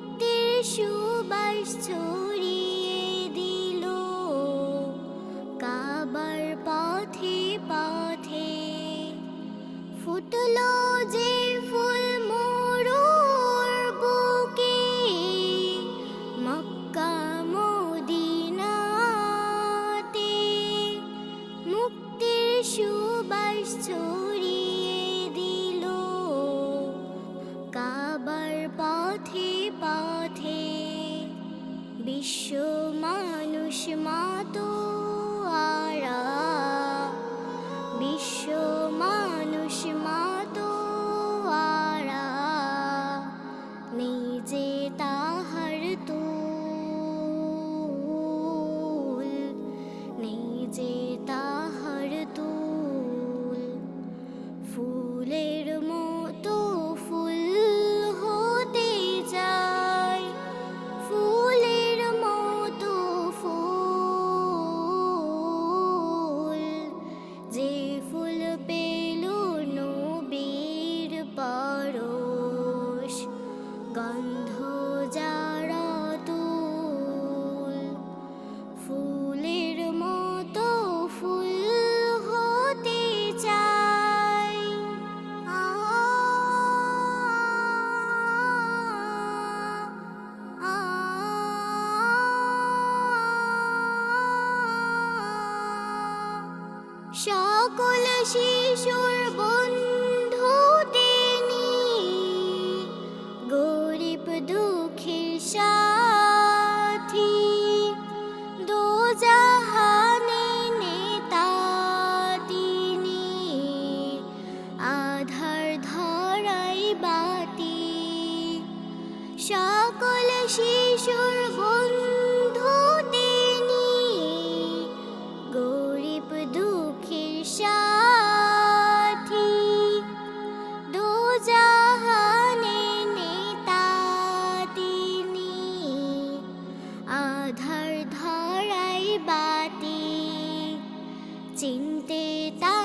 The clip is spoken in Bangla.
মুক্তির সুবাস ছড়িয়ে বিশ্ব মানুষ মাতো আরা বিশ্ব সকল শিশুর বন্ধু তিনি। গরিব দুঃখের সাথী দু জাহানে নেতা তিনি। আধার ধরাই বাতি। সকল শিশুর বন্ধু চিনতে তা